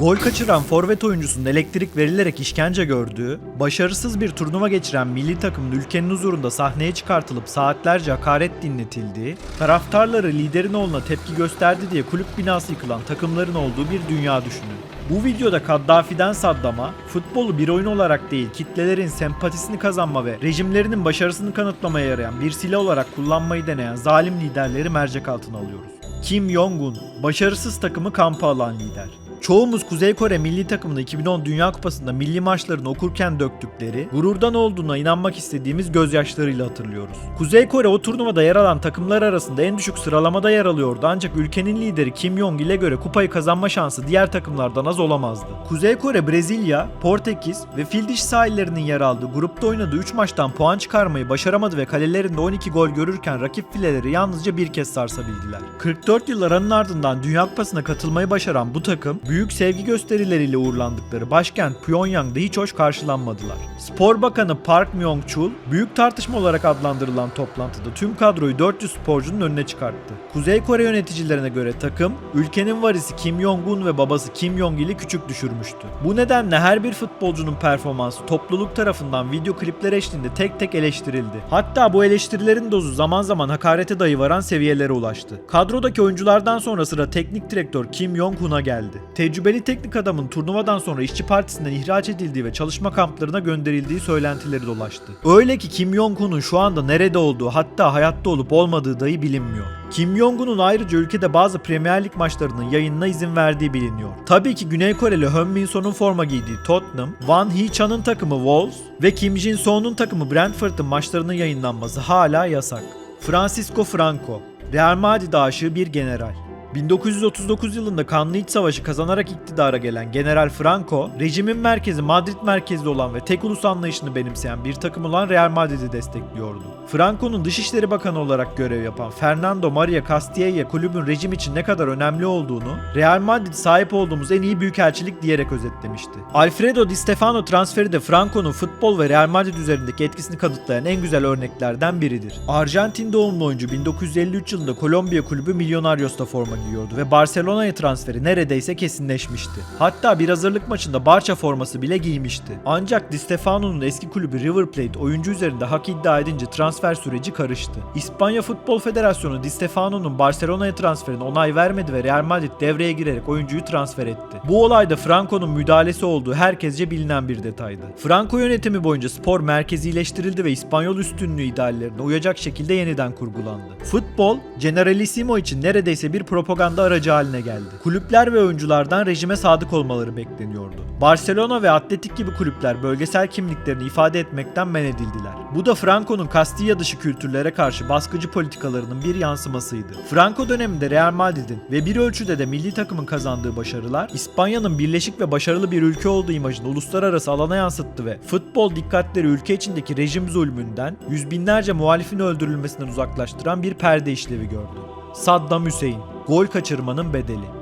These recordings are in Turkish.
Gol kaçıran forvet oyuncusunun elektrik verilerek işkence gördüğü, başarısız bir turnuva geçiren milli takımın ülkenin huzurunda sahneye çıkartılıp saatlerce hakaret dinletildiği, taraftarları liderin oğluna tepki gösterdi diye kulüp binası yıkılan takımların olduğu bir dünya düşünün. Bu videoda Kaddafi'den Saddam'a, futbolu bir oyun olarak değil kitlelerin sempatisini kazanma ve rejimlerinin başarısını kanıtlamaya yarayan bir silah olarak kullanmayı deneyen zalim liderleri mercek altına alıyoruz. Kim Jong-un, başarısız takımı kampa alan lider. Çoğumuz Kuzey Kore milli takımını 2010 Dünya Kupası'nda milli maçlarını okurken döktükleri, gururdan olduğuna inanmak istediğimiz gözyaşlarıyla hatırlıyoruz. Kuzey Kore o turnuvada yer alan takımlar arasında en düşük sıralamada yer alıyordu ancak ülkenin lideri Kim Jong ile göre kupayı kazanma şansı diğer takımlardan az olamazdı. Kuzey Kore, Brezilya, Portekiz ve Fildiş sahillerinin yer aldığı grupta oynadığı 3 maçtan puan çıkarmayı başaramadı ve kalelerinde 12 gol görürken rakip fileleri yalnızca bir kez sarsabildiler. 44 yıl aranın ardından Dünya Kupası'na katılmayı başaran bu takım büyük sevgi gösterileriyle uğurlandıkları başkent Pyongyang'da hiç hoş karşılanmadılar. Spor Bakanı Park Myung-chul büyük tartışma olarak adlandırılan toplantıda tüm kadroyu 400 sporcunun önüne çıkarttı. Kuzey Kore yöneticilerine göre takım ülkenin varisi Kim Jong-un ve babası Kim Jong-il'i küçük düşürmüştü. Bu nedenle her bir futbolcunun performansı topluluk tarafından video klipler eşliğinde tek tek eleştirildi. Hatta bu eleştirilerin dozu zaman zaman hakarete dahi varan seviyelere ulaştı. Kadrodaki oyunculardan sonra sıra teknik direktör Kim Jong-un'a geldi. Tecrübeli teknik adamın turnuvadan sonra işçi partisinden ihraç edildiği ve çalışma kamplarına gönderildiği söylentileri dolaştı. Öyle ki Kim Jong-un'un şu anda nerede olduğu hatta hayatta olup olmadığı dahi bilinmiyor. Kim Jong-un'un ayrıca ülkede bazı Premier Lig maçlarının yayınına izin verdiği biliniyor. Tabii ki Güney Koreli Heung Min Son'un forma giydiği Tottenham, Van Hee-chan'ın takımı Wolves ve Kim Jin-soo'nun takımı Brentford'ın maçlarının yayınlanması hala yasak. Francisco Franco, Real Madrid aşığı bir general. 1939 yılında kanlı iç savaşı kazanarak iktidara gelen General Franco, rejimin merkezi Madrid merkezli olan ve tek ulus anlayışını benimseyen bir takım olan Real Madrid'i destekliyordu. Franco'nun Dışişleri Bakanı olarak görev yapan Fernando Maria Castilla kulübün rejim için ne kadar önemli olduğunu, Real Madrid sahip olduğumuz en iyi büyükelçilik diyerek özetlemişti. Alfredo Di Stefano transferi de Franco'nun futbol ve Real Madrid üzerindeki etkisini kanıtlayan en güzel örneklerden biridir. Arjantin doğumlu oyuncu 1953 yılında Kolombiya kulübü Millonarios'ta forma giyiyordu ve Barcelona'ya transferi neredeyse kesinleşmişti. Hatta bir hazırlık maçında Barça forması bile giymişti. Ancak Di Stefano'nun eski kulübü River Plate oyuncu üzerinde hak iddia edince transfer süreci karıştı. İspanya Futbol Federasyonu Di Stefano'nun Barcelona'ya transferine onay vermedi ve Real Madrid devreye girerek oyuncuyu transfer etti. Bu olayda Franco'nun müdahalesi olduğu herkesce bilinen bir detaydı. Franco yönetimi boyunca spor merkezileştirildi ve İspanyol üstünlüğü ideallerine uyacak şekilde yeniden kurgulandı. Futbol, Generalissimo için neredeyse bir propaganda aracı haline geldi. Kulüpler ve oyunculardan rejime sadık olmaları bekleniyordu. Barcelona ve Atletik gibi kulüpler bölgesel kimliklerini ifade etmekten men edildiler. Bu da Franco'nun Castilla dışı kültürlere karşı baskıcı politikalarının bir yansımasıydı. Franco döneminde Real Madrid'in ve bir ölçüde de milli takımın kazandığı başarılar, İspanya'nın birleşik ve başarılı bir ülke olduğu imajını uluslararası alana yansıttı ve futbol dikkatleri ülke içindeki rejim zulmünden, yüz binlerce muhalifin öldürülmesinden uzaklaştıran bir perde işlevi gördü. Saddam Hüseyin, gol kaçırmanın bedeli.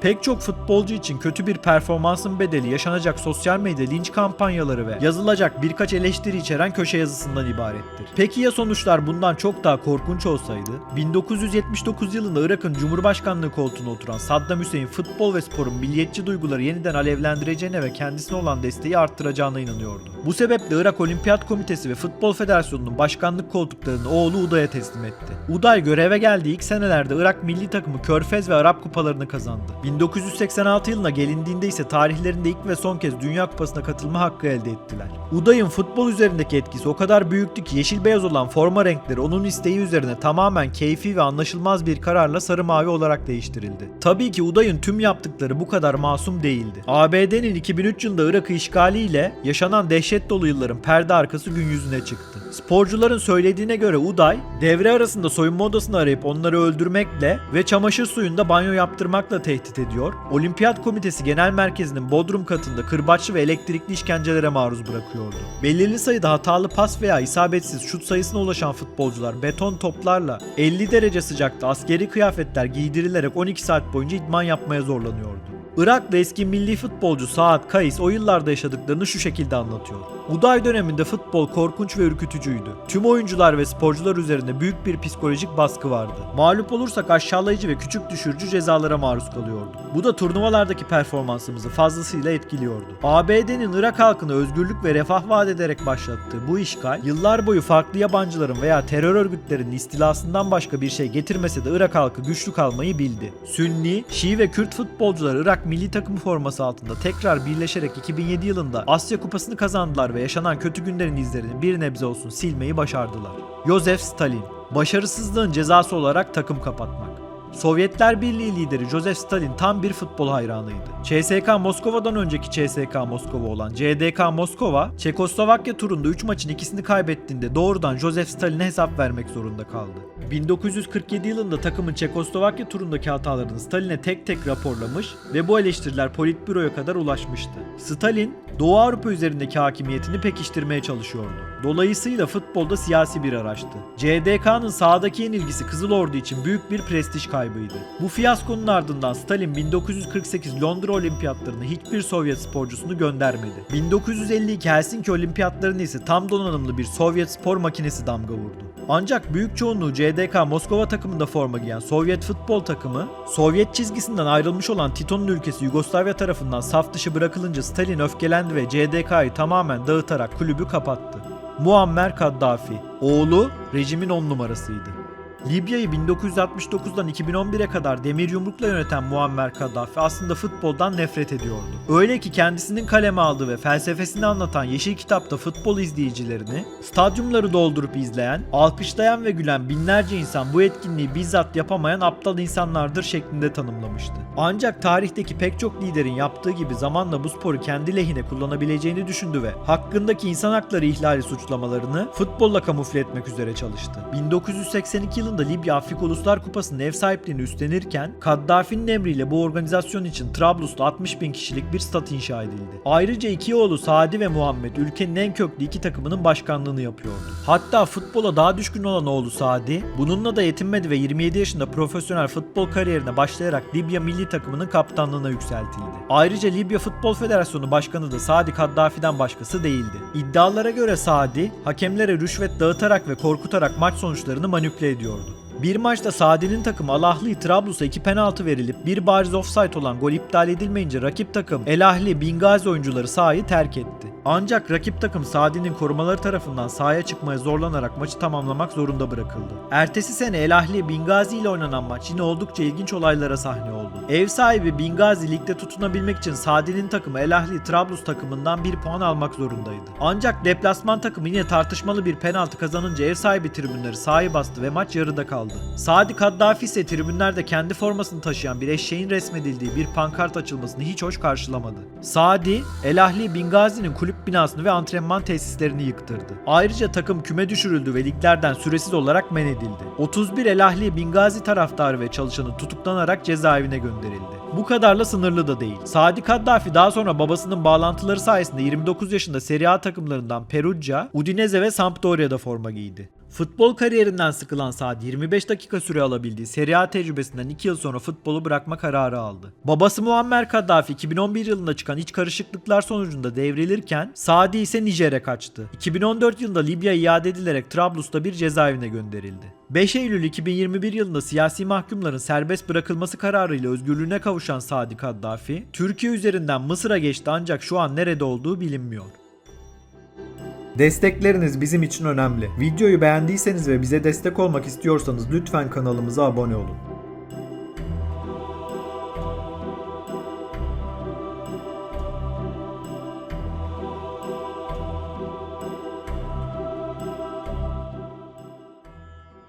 Pek çok futbolcu için kötü bir performansın bedeli yaşanacak sosyal medya linç kampanyaları ve yazılacak birkaç eleştiri içeren köşe yazısından ibarettir. Peki ya sonuçlar bundan çok daha korkunç olsaydı? 1979 yılında Irak'ın Cumhurbaşkanlığı koltuğuna oturan Saddam Hüseyin futbol ve sporun milliyetçi duyguları yeniden alevlendireceğine ve kendisine olan desteği arttıracağına inanıyordu. Bu sebeple Irak Olimpiyat Komitesi ve Futbol Federasyonu'nun başkanlık koltuklarını oğlu Uday'a teslim etti. Uday göreve geldiği ilk senelerde Irak milli takımı Körfez ve Arap kupalarını kazandı. 1986 yılına gelindiğinde ise tarihlerinde ilk ve son kez Dünya Kupası'na katılma hakkı elde ettiler. Uday'ın futbol üzerindeki etkisi o kadar büyüktü ki yeşil beyaz olan forma renkleri onun isteği üzerine tamamen keyfi ve anlaşılmaz bir kararla sarı mavi olarak değiştirildi. Tabii ki Uday'ın tüm yaptıkları bu kadar masum değildi. ABD'nin 2003 yılında Irak'ı işgaliyle yaşanan dehşet dolu yılların perde arkası gün yüzüne çıktı. Sporcuların söylediğine göre Uday, devre arasında soyunma odasını arayıp onları öldürmekle ve çamaşır suyunda banyo yaptırmakla tehdit ediyor. Olimpiyat Komitesi Genel Merkezi'nin bodrum katında kırbaçlı ve elektrikli işkencelere maruz bırakıyordu. Belirli sayıda hatalı pas veya isabetsiz şut sayısına ulaşan futbolcular beton toplarla 50 derece sıcakta askeri kıyafetler giydirilerek 12 saat boyunca idman yapmaya zorlanıyordu. Irak'ta eski milli futbolcu Saad Kayis o yıllarda yaşadıklarını şu şekilde anlatıyor. Uday döneminde futbol korkunç ve ürkütücüydü. Tüm oyuncular ve sporcular üzerinde büyük bir psikolojik baskı vardı. Mağlup olursak aşağılayıcı ve küçük düşürücü cezalara maruz kalıyorduk. Bu da turnuvalardaki performansımızı fazlasıyla etkiliyordu. ABD'nin Irak halkına özgürlük ve refah vaat ederek başlattığı bu işgal, yıllar boyu farklı yabancıların veya terör örgütlerinin istilasından başka bir şey getirmese de Irak halkı güçlü kalmayı bildi. Sünni, Şii ve Kürt futbolcular Irak milli takımı forması altında tekrar birleşerek 2007 yılında Asya Kupası'nı kazandılar ve yaşanan kötü günlerin izlerini bir nebze olsun silmeyi başardılar. Joseph Stalin, başarısızlığın cezası olarak takım kapatmak. Sovyetler Birliği lideri Joseph Stalin tam bir futbol hayranıydı. CSK Moskova'dan önceki CSK Moskova olan CDK Moskova, Çekoslovakya turunda 3 maçın ikisini kaybettiğinde doğrudan Joseph Stalin'e hesap vermek zorunda kaldı. 1947 yılında takımın Çekoslovakya turundaki hatalarını Stalin'e tek tek raporlamış ve bu eleştiriler politbüroya kadar ulaşmıştı. Stalin, Doğu Avrupa üzerindeki hakimiyetini pekiştirmeye çalışıyordu. Dolayısıyla futbolda siyasi bir araçtı. CDK'nın sahadaki yenilgisi Kızıl Ordu için büyük bir prestij kaybıydı. Bu fiyaskonun ardından Stalin 1948 Londra Olimpiyatlarına hiçbir Sovyet sporcusunu göndermedi. 1952 Helsinki Olimpiyatlarına ise tam donanımlı bir Sovyet spor makinesi damga vurdu. Ancak büyük çoğunluğu CDK Moskova takımında forma giyen Sovyet futbol takımı, Sovyet çizgisinden ayrılmış olan Tito'nun ülkesi Yugoslavya tarafından saf dışı bırakılınca Stalin öfkelendi ve CDK'yı tamamen dağıtarak kulübü kapattı. Muammer Kaddafi, oğlu rejimin 10 numarasıydı. Libya'yı 1969'dan 2011'e kadar demir yumrukla yöneten Muammer Kaddafi aslında futboldan nefret ediyordu. Öyle ki kendisinin kaleme aldığı ve felsefesini anlatan Yeşil Kitap'ta futbol izleyicilerini, stadyumları doldurup izleyen, alkışlayan ve gülen binlerce insan bu etkinliği bizzat yapamayan aptal insanlardır şeklinde tanımlamıştı. Ancak tarihteki pek çok liderin yaptığı gibi zamanla bu sporu kendi lehine kullanabileceğini düşündü ve hakkındaki insan hakları ihlali suçlamalarını futbolla kamufle etmek üzere çalıştı. 1982 yılında Libya Afrika Uluslar Kupası'nın ev sahipliğini üstlenirken Kaddafi'nin emriyle bu organizasyon için Trablus'ta 60 bin kişilik bir stat inşa edildi. Ayrıca iki oğlu Sadi ve Muhammed ülkenin en köklü iki takımının başkanlığını yapıyordu. Hatta futbola daha düşkün olan oğlu Sadi bununla da yetinmedi ve 27 yaşında profesyonel futbol kariyerine başlayarak Libya milli takımının kaptanlığına yükseltildi. Ayrıca Libya Futbol Federasyonu Başkanı da Sadi Kaddafi'den başkası değildi. İddialara göre Sadi, hakemlere rüşvet dağıtarak ve korkutarak maç sonuçlarını manipüle ediyordu. Bir maçta Sadi'nin takımı Alahli Trablus'a iki penaltı verilip bir bariz offside olan gol iptal edilmeyince rakip takım El Ahli Bingazi oyuncuları sahayı terk etti. Ancak rakip takım Sadi'nin korumaları tarafından sahaya çıkmaya zorlanarak maçı tamamlamak zorunda bırakıldı. Ertesi sene El Ahli Bingazi ile oynanan maç yine oldukça ilginç olaylara sahne oldu. Ev sahibi Bingazi ligde tutunabilmek için Sadi'nin takımı El Ahli Trablus takımından bir puan almak zorundaydı. Ancak deplasman takımı yine tartışmalı bir penaltı kazanınca ev sahibi tribünleri sahayı bastı ve maç yarıda kaldı. Sadi Kaddafi ise tribünlerde kendi formasını taşıyan bir eşeğin resmedildiği bir pankart açılmasını hiç hoş karşılamadı. Sadi, El Ahli Bingazi'nin kulüp binasını ve antrenman tesislerini yıktırdı. Ayrıca takım küme düşürüldü ve liglerden süresiz olarak men edildi. 31 El Ahli Bingazi taraftarı ve çalışanı tutuklanarak cezaevine gönderildi. Bu kadarla sınırlı da değil. Sadi Kaddafi daha sonra babasının bağlantıları sayesinde 29 yaşında Serie A takımlarından Perugia, Udinese ve Sampdoria'da forma giydi. Futbol kariyerinden sıkılan Sadi 25 dakika süre alabildiği Serie A tecrübesinden 2 yıl sonra futbolu bırakma kararı aldı. Babası Muammer Kaddafi 2011 yılında çıkan iç karışıklıklar sonucunda devrilirken Sadi ise Nijer'e kaçtı. 2014 yılında Libya iade edilerek Trablus'ta bir cezaevine gönderildi. 5 Eylül 2021 yılında siyasi mahkumların serbest bırakılması kararıyla özgürlüğüne kavuşan Sadi Kaddafi, Türkiye üzerinden Mısır'a geçti ancak şu an nerede olduğu bilinmiyor. Destekleriniz bizim için önemli. Videoyu beğendiyseniz ve bize destek olmak istiyorsanız lütfen kanalımıza abone olun.